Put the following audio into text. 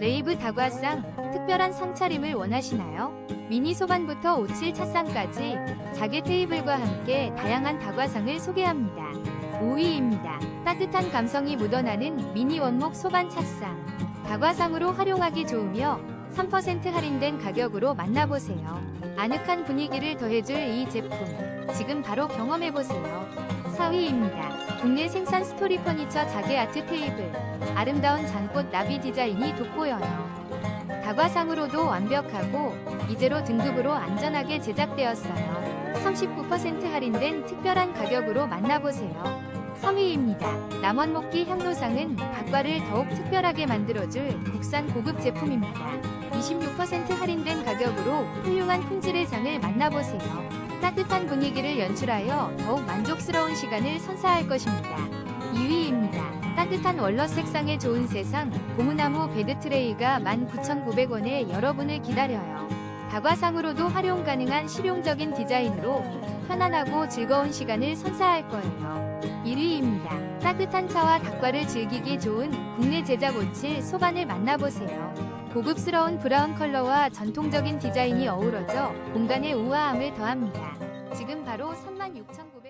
레이브 다과상, 특별한 상차림을 원하시나요? 미니 소반부터 57 차상까지 자개 테이블과 함께 다양한 다과상을 소개합니다. 5위입니다. 따뜻한 감성이 묻어나는 미니 원목 소반 차상. 다과상으로 활용하기 좋으며 3% 할인된 가격으로 만나보세요. 아늑한 분위기를 더해줄 이 제품. 지금 바로 경험해보세요. 4위입니다. 국내 생산 스토리 퍼니처 자개 아트 테이블. 아름다운 장꽃 나비 디자인이 돋보여요. 다과상으로도 완벽하고 이제로 등급으로 안전하게 제작되었어요. 39% 할인된 특별한 가격으로 만나보세요. 3위입니다. 남원 목기 향로상은 닭과를 더욱 특별하게 만들어줄 국산 고급 제품입니다. 26% 할인된 가격으로 훌륭한 품질의 상을 만나보세요. 따뜻한 분위기를 연출하여 더욱 만족스러운 시간을 선사할 것입니다. 2위입니다. 따뜻한 월넛 색상의 좋은 세상 고무나무 베드 트레이가 19,900원에 여러분을 기다려요. 다과상으로도 활용 가능한 실용적인 디자인으로 편안하고 즐거운 시간을 선사할 거예요. 1위입니다. 따뜻한 차와 닭과를 즐기기 좋은 국내 제작 오칠 소반을 만나보세요. 고급스러운 브라운 컬러와 전통적인 디자인이 어우러져 공간의 우아함을 더합니다. 지금 바로 36,900원